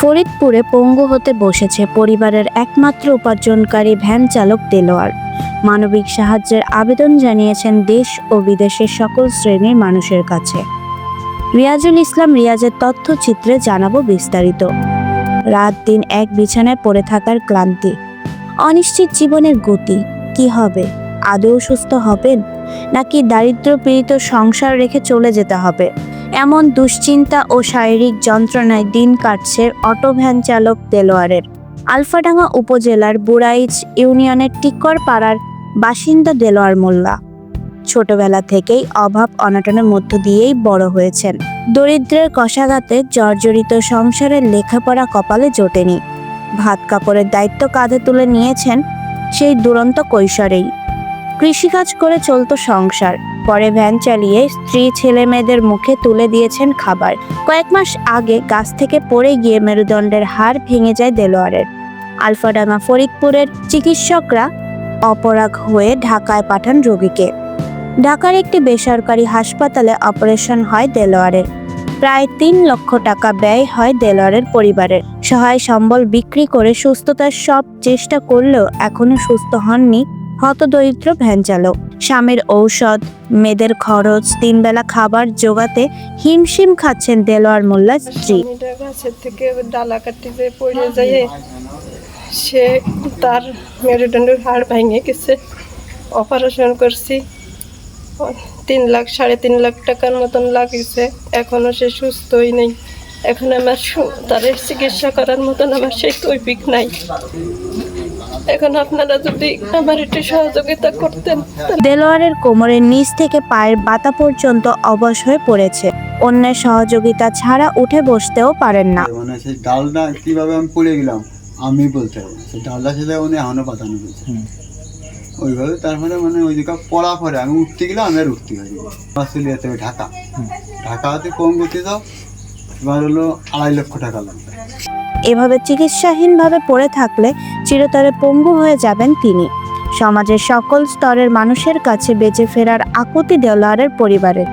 ফরিদপুরে পঙ্গু হতে বসেছে পরিবারের একমাত্র উপার্জনকারী ভ্যান চালক দেলোয়ার। মানবিক সাহায্যের আবেদন জানিয়েছেন দেশ ও বিদেশের সকল শ্রেণির মানুষের কাছে। রিয়াজুল ইসলাম রিয়াজের তথ্যচিত্রে জানাব বিস্তারিত। রাত দিন এক বিছানায় পড়ে থাকার ক্লান্তি। অনিশ্চিত জীবনের গতি, কি হবে? আদৌ সুস্থ হবেন? নাকি দারিদ্র পীড়িত সংসার রেখে চলে যেতে হবে? এমন দুশ্চিন্তা ও শারীরিক যন্ত্রণায় দিন কাটছে অটো ভ্যান চালক দেলোয়ারের। আলফাডাঙ্গা উপজেলার বুড়াইচ ইউনিয়নের টিক্কর পাড়ার বাসিন্দা দেলোয়ার মোল্লা ছোটবেলা থেকেই অভাব অনটনের মধ্য দিয়েই বড় হয়েছেন। দরিদ্রের কষাঘাতে জর্জরিত সংসারের লেখাপড়া কপালে জোটেনি। ভাত কাপড়ের দায়িত্ব কাঁধে তুলে নিয়েছেন সেই দুরন্ত কৈশোরেই। কৃষিকাজ করে চলতো সংসার। পরে ভ্যান চালিয়ে স্ত্রী ছেলে মেয়েদের মুখে তুলে দিয়েছেন খাবার। কয়েক মাস আগে গাছ থেকে পড়ে গিয়ে মেরুদণ্ডের হাড় ভেঙে যায় দেলোয়ারের। আলফাডাঙ্গা ফরিদপুরের চিকিৎসকরা অপরাগ হয়ে ঢাকায় পাঠান রোগীকে। ঢাকার একটি বেসরকারি হাসপাতালে অপারেশন হয় দেলোয়ারের। প্রায় তিন লক্ষ টাকা ব্যয় হয় দেলোয়ারের পরিবারের। সহায় সম্বল বিক্রি করে সুস্থতার সব চেষ্টা করলেও এখনও সুস্থ হননি হতদরিদ্র ভ্যান চালক। স্বামীর ঔষধ, মেয়েদের খরচ, তিনবেলা খাবার জোগাতে হিমশিম খাচ্ছেন দেলোয়ার মোল্লার স্ত্রী। গাছের থেকে ডালা কাটিতে পড়ে যায়, সে তার মেরুদণ্ডের হাড় ভেঙে গেছে। অপারেশন করছি, তিন লাখ, সাড়ে তিন লাখ টাকার মতন লাগিয়েছে। এখনও সে সুস্থই নেই। এখন আমার তাদের চিকিৎসা করার মতন আমার সেই তৈপিক নাই। এখন আপনারা যদি আমার একটু সহযোগিতা করতেন দেলোয়ারের কোমরের নিচ থেকে পায়ের বাতা পর্যন্ত অবশ হয়ে পড়েছে। অন্যের সহযোগিতা ছাড়া উঠে বসতেও পারেন না। মানে সেই ডালটা কীভাবে আমি পড়ে গেলাম আমি বলতে পারব। সেই ডালটা সেটা উনি এখনও পাতানো বলছে ওইভাবে তারপরে মানে ওই দিকে পড়া। পরে আমি উঠতে গেলাম আমি আর উঠতে পারি আমার চলে যেতে হবে ঢাকা ঢাকাতে কম গতি যাও এবার হলো আড়াই লক্ষ টাকা লাগবে। এভাবে চিকিৎসাহীনভাবে পড়ে থাকলে চিরতরে পঙ্গু হয়ে যাবেন তিনি। সমাজের সকল স্তরের মানুষের কাছে বেঁচে ফেরার আকুতি দেওয়ারের পরিবারের